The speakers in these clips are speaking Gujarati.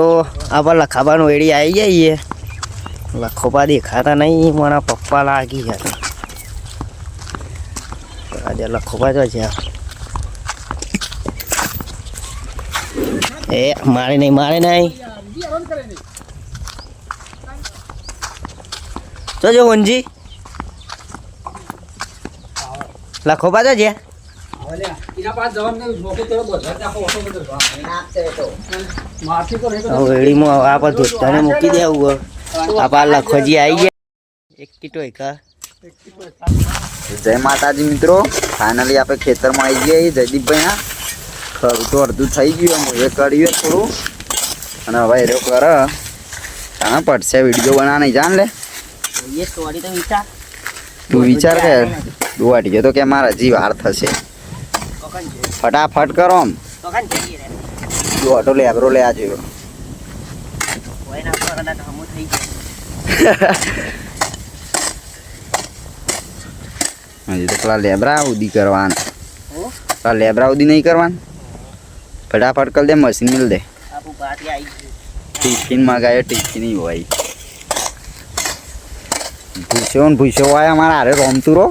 તો આવા લખાબાનું એડી આવી જઈએ. લખોપા દેખાતા નહીં, મારા પપ્પા લાગી ગયા આજે લખોપા જો છે. એ, મારે નહીં મારે નહીં. જોજો વનજી લખોપા જો છે. હવે આ પર ધોતાને મૂકી દેવું આ પા લખોજી આવી ગયા. એક કીટો એકા જય માતાજી મિત્રો. ફાઇનલી આપણે ખેતરમાં આવી ગયા છીએ જયદીપભાઈના ખરું તો અડધું થઈ ગયું એમ કર્યું થોડું. અને હવે એરો કર. હા પડશે વીડિયો બનાવવા નહીં જાણ લે. તો વિચાર. તું વિચાર કે દુવાટી ગયો તો કે મારા હજી વાર થશે. ફટાફટ કરો આમ. જઈએ ઓટો લે આ જોયો કોઈના પર કદાચ હમું થઈ જાય હજી તો પેલા લેબરા ઉદી કરવાના. પેલા લેબરા ઉદી નહીં કરવાના? ફટાફટ કરી દે મશીન મિલ દે. ટિફિન મંગાયો ટિફિન હોય. ભૂસ્યો ને ભૂસ્યો હોય અમારા હારે રોમતું રો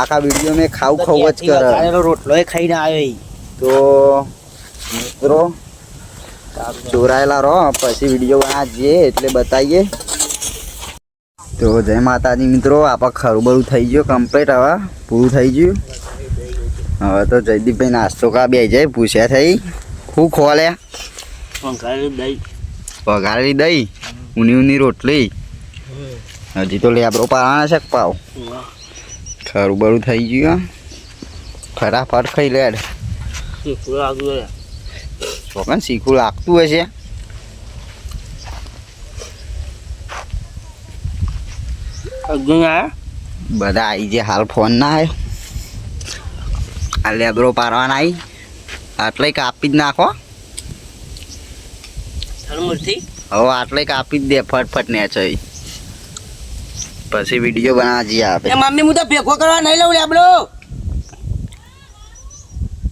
આખા વીડિયો મેં ખાવ ખાવ જ કરે રોટલો ખાઈને આવ્યો તો મિત્રો ચોરાયેલા રહો પછી વીડિયો બનાવીએ એટલે બતાવીએ. તો જય માતાજી મિત્રો આપણે ખરું થઈ ગયું કમ્પ્લીટ હવે પૂરું થઈ ગયું. હવે તો જયદીપભાઈ નાસ્તો કા બે જાય પૂછ્યા થઈ. શું ખોલ્યા વઘારેલું દહીં. ઊની ઊની રોટલી? હજી તો લેબરો પાવાના છે પાવ? ખરું બરું થઈ ગયું. ફટાફટ ખાઈ લે. ચોકન શીખું લાગતું હશે. બધા આવી જે હાલ ફોન ના આવ્યો આ લેબરો પારવાના આવી આટલે કાપી જ નાખો? હવે આટલે કાપી જ દે ફટફટ ને છે પછી વીડિયો બનાવવા જઈએ આપણે મમ્મી હું તો ભેગો કરવા નહીં લઉં લેબડો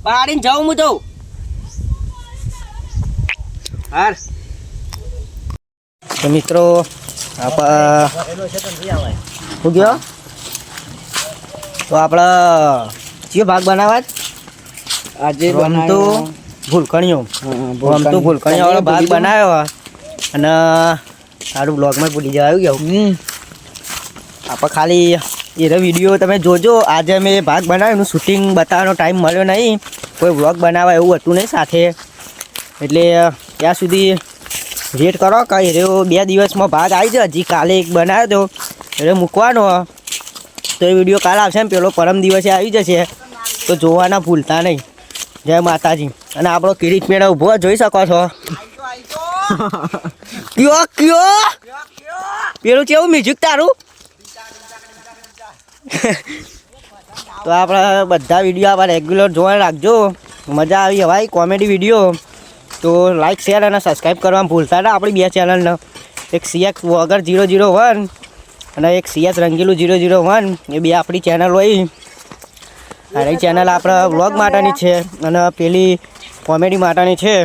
પાડીને જાઉં હું તો. હાર. તો મિત્રો આપા શું ગયો? તો આપણે કયો ભાગ બનાવવા? આજે રમતો ભૂલકણીઓ રમતો ભૂલકણીઓ વાળો ભાગ બનાવ્યો. અને સારું બ્લોગમાં ભૂલી જવા આવ્યું ગયું આપણે ખાલી એનો વીડિયો તમે જોજો. આજે અમે ભાગ બનાવ્યો એનું શૂટિંગ બતાવવાનો ટાઈમ મળ્યો નહીં. કોઈ વ્લોગ બનાવવા એવું હતું નહીં સાથે. એટલે ત્યાં સુધી વેટ કરો કે રહ્યો બે દિવસમાં ભાગ આવી જાય. હજી કાલે એક બનાવ્યો હતો એટલે મૂકવાનો. તો એ વીડિયો કાલે આવશે ને પેલો પરમ દિવસે આવી જશે. તો જોવાના ભૂલતા નહીં. જય માતાજી. અને આપણો કિરીટ મેળા ઊભો જોઈ શકો છો. કયો કયો? પેલું કેવું મ્યુઝિક તારું? તો આપણા બધા વીડિયો આપણે રેગ્યુલર જોવા રાખજો. મજા આવી હવાય કોમેડી વીડિયો તો લાઇક શેર અને સબસ્ક્રાઈબ કરવા ભૂલતા ના આપણી બે ચેનલને એક સીએક્સ વગર જીરો જીરો વન અને એક સીએસ રંગીલું જીરો જીરો વન એ બે આપણી ચેનલ હોય. અને એ ચેનલ આપણા વ્લોગ માટેની છે અને પેલી કોમેડી માટેની છે.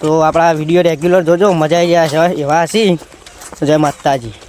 તો આપણા વીડિયો રેગ્યુલર જોજો, મજા આવી છે એવા હસી જય માતાજી.